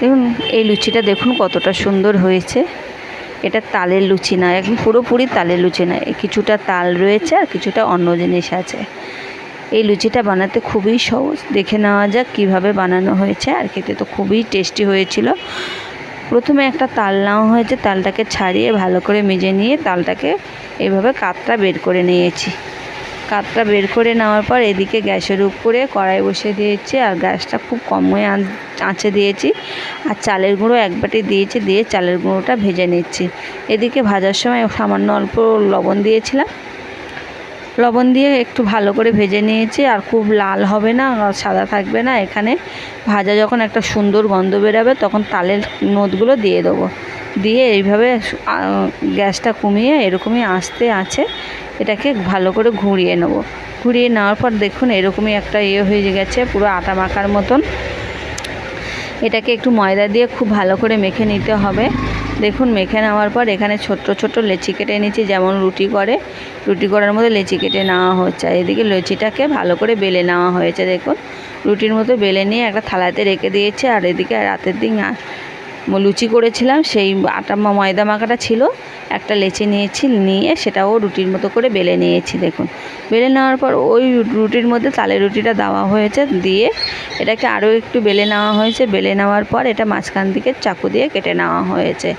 দেখুন, এই লুচিটা দেখুন কতটা সুন্দর হয়েছে। এটা তালের লুচি না, একদম পুরোপুরি তালের লুচি না। কিছুটা তাল রয়েছে আর কিছুটা অন্য জিনিস আছে। এই লুচিটা বানাতে খুবই সহজ। দেখে নেওয়া যাক কীভাবে বানানো হয়েছে। আর খেতে তো খুবই টেস্টি হয়েছিল। প্রথমে একটা তাল নেওয়া হয়েছে। তালটাকে ছাড়িয়ে ভালো করে মেজে নিয়ে তালটাকে এভাবে কাতটা বের করে নিয়েছি। কাতটা বের করে নেওয়ার পর এদিকে গ্যাসের উপরে কড়াই বসিয়ে দিয়েছি, আর গ্যাসটা খুব কম হয়ে আঁচে দিয়েছি। আর চালের গুঁড়ো এক বাটি দিয়েছি, দিয়ে চালের গুঁড়োটা ভেজে নিচ্ছি। এদিকে ভাজার সময় সামান্য অল্প লবণ দিয়েছিলাম। লবণ দিয়ে একটু ভালো করে ভেজে নিয়েছি, আর খুব লাল হবে না সাদা থাকবে না। এখানে ভাজা যখন একটা সুন্দর গন্ধ বেরাবে, তখন তালের নোটগুলো দিয়ে দেবো। দিয়ে এইভাবে গ্যাসটা কমিয়ে এরকমই আস্তে আছে, এটাকে ভালো করে ঘুরিয়ে নেব। ঘুরিয়ে নেওয়ার পর দেখুন এরকমই একটা ইয়ে হয়ে গেছে, পুরো আটা মাখার মতন। এটাকে একটু ময়দা দিয়ে খুব ভালো করে মেখে নিতে হবে। দেখুন মেখে নেওয়ার পর এখানে ছোট্ট ছোট্ট লেচি কেটে নিচ্ছি যেমন রুটি করে। রুটি করার মধ্যে লেচি কেটে নেওয়া হচ্ছে এদিকে লেচিটাকে ভালো করে বেলে নেওয়া হয়েছে, দেখুন। রুটির মতো বেলে নিয়ে একটা থালাতে রেখে দিয়েছে, আর এদিকে রাতের দিন লুচি করেছিলাম, সেই আটা ময়দা মাখাটা ছিল। একটা লেচে নিয়েছি, নিয়ে সেটাও রুটির মতো করে বেলে নিয়েছি, দেখুন। বেলে নেওয়ার পর ওই রুটির মধ্যে তালের রুটিটা দেওয়া হয়েছে, দিয়ে এটাকে আরও একটু বেলে নেওয়া হয়েছে। বেলে নেওয়ার পর এটা মাঝখান দিকে চাকু দিয়ে কেটে নেওয়া হয়েছে।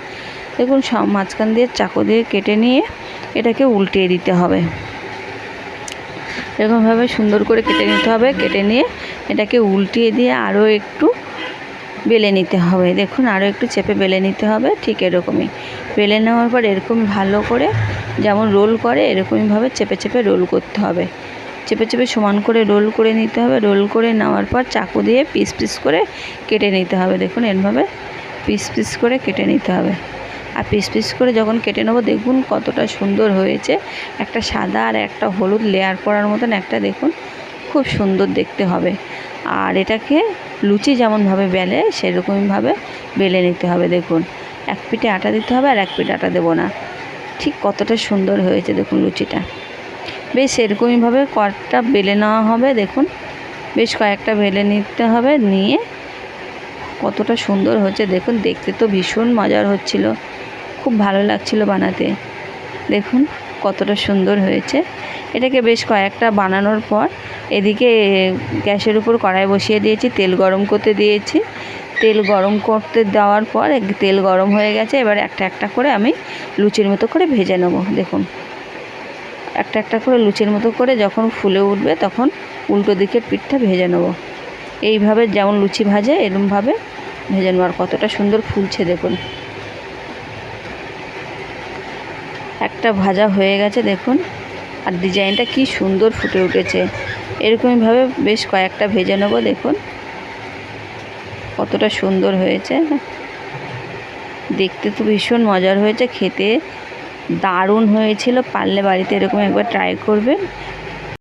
দেখুন, সব মাঝখান দিয়ে চাকু দিয়ে কেটে নিয়ে এটাকে উল্টিয়ে দিতে হবে। এরকমভাবে সুন্দর করে কেটে নিতে হবে। কেটে নিয়ে এটাকে উল্টিয়ে দিয়ে আরও একটু বেলে নিতে হবে। দেখুন আরও একটু চেপে বেলে নিতে হবে, ঠিক এরকমই। বেলে নেওয়ার পর এরকম ভালো করে যেমন রোল করে, এরকমইভাবে চেপে চেপে রোল করতে হবে। চেপে চেপে সমান করে রোল করে নিতে হবে। রোল করে নেওয়ার পর চাকু দিয়ে পিস পিস করে কেটে নিতে হবে। দেখুন এরভাবে পিস পিস করে কেটে নিতে হবে। আর পিস পিস করে যখন কেটে নেব, দেখুন কতটা সুন্দর হয়েছে। একটা সাদা আর একটা হলুদ লেয়ার করার মতন একটা, দেখুন খুব সুন্দর দেখতে হবে। আর এটাকে লুচি যেমনভাবে বেলে, সেরকমভাবে বেলে নিতে হবে, দেখুন। এক পিঠে আটা দিতে হবে আর এক পিঠে আটা দেবো না। ঠিক কতটা সুন্দর হয়েছে, দেখুন লুচিটা। বেশ এরকমইভাবে কয়েকটা বেলে নেওয়া হবে, দেখুন। বেশ কয়েকটা বেলে নিতে হবে, নিয়ে কতটা সুন্দর হচ্ছে, দেখুন। দেখতে তো ভীষণ মজার হচ্ছিল। খুব ভালো লাগছিল বানাতে। দেখুন কতটা সুন্দর হয়েছে। এটাকে বেশ কয়েকটা বানানোর পর এদিকে গ্যাসের উপর কড়াই বসিয়ে দিয়েছি, তেল গরম করতে দিয়েছি। তেল গরম করতে দেওয়ার পর তেল গরম হয়ে গেছে, এবার একটা একটা করে আমি লুচির মতো করে ভেজে নেব, দেখুন। একটা একটা করে লুচির মতো করে যখন ফুলে উঠবে তখন উল্টো দিকের পিঠটা ভেজে নেব। এইভাবে যেমন লুচি ভাজে, এরমভাবে ভেজে নেওয়ার কতটা সুন্দর ফুলছে, দেখুন। একটা ভাজা হয়ে গেছে, দেখুন। আর ডিজাইনটা কি সুন্দর ফুটে উঠেছে। এরকমইভাবে বেশ কয়েকটা ভেজে নেব, দেখুন। কতটা সুন্দর হয়েছে। দেখতে তো ভীষণ মজার হয়েছে, খেতে দারুণ হয়েছিল। পারলে বাড়িতে এরকম একবার ট্রাই করবেন।